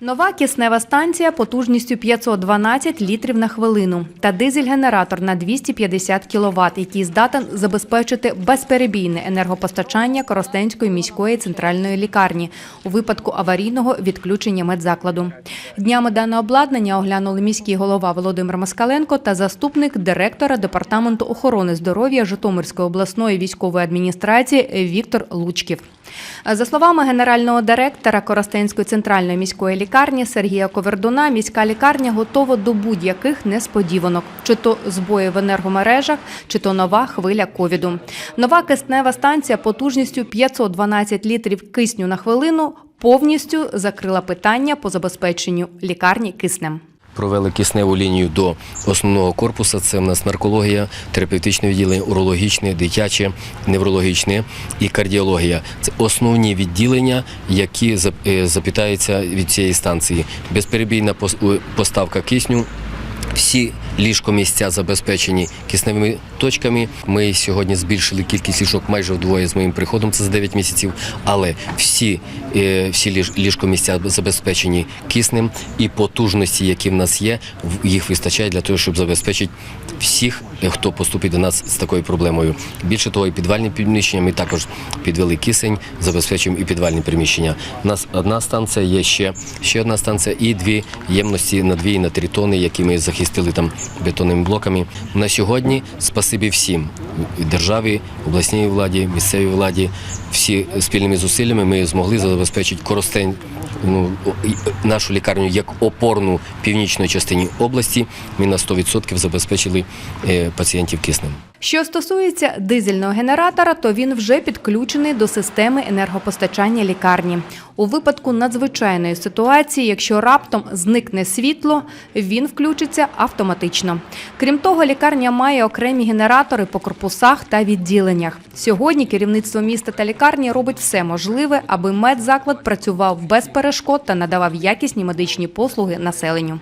Нова киснева станція потужністю 512 літрів на хвилину та дизель-генератор на 250 кВт, який здатен забезпечити безперебійне енергопостачання Коростенської міської центральної лікарні у випадку аварійного відключення медзакладу. Днями дане обладнання оглянули міський голова Володимир Москаленко та заступник директора департаменту охорони здоров'я Житомирської обласної військової адміністрації Віктор Лучків. За словами генерального директора Коростенської центральної міської лікарні Сергія Ковердуна, міська лікарня готова до будь-яких несподіванок, чи то збої в енергомережах, чи то нова хвиля ковіду. Нова киснева станція потужністю 512 літрів кисню на хвилину повністю закрила питання по забезпеченню лікарні киснем. Провели кисневу лінію до основного корпусу. Це в нас наркологія, терапевтичне відділення, урологічне, дитяче, неврологічне і кардіологія. Це основні відділення, які е, запитаються від цієї станції. Безперебійна пос- поставка кисню. Всі ліжкомісця забезпечені кисневими точками. Ми сьогодні збільшили кількість ліжок майже вдвоє з моїм приходом. Це за 9 місяців. Але всі, е, всі ліж- ліжкомісця забезпечені киснем і потужності, які в нас є, їх вистачає для того, щоб забезпечити всіх, хто поступить до нас з такою проблемою. Більше того, і підвальні приміщення ми також підвели кисень, забезпечуємо і підвальні приміщення. У нас одна станція, є ще, ще одна станція і дві ємності на дві і на три тони, які ми захистили там бетонними блоками. На сьогодні спасибі всім державі, обласній владі, місцевій владі. Всі спільними зусиллями ми змогли забезпечити коростень. Ну, нашу лікарню як опорну північної частині області. Ми на 100% забезпечили е, пацієнтів киснем. Що стосується дизельного генератора, то він вже підключений до системи енергопостачання лікарні. У випадку надзвичайної ситуації, якщо раптом зникне світло, він включиться автоматично. Крім того, лікарня має окремі генератори по корпусах та відділеннях. Сьогодні керівництво міста та лікарні робить все можливе, аби медзаклад працював без перешкод та надавав якісні медичні послуги населенню.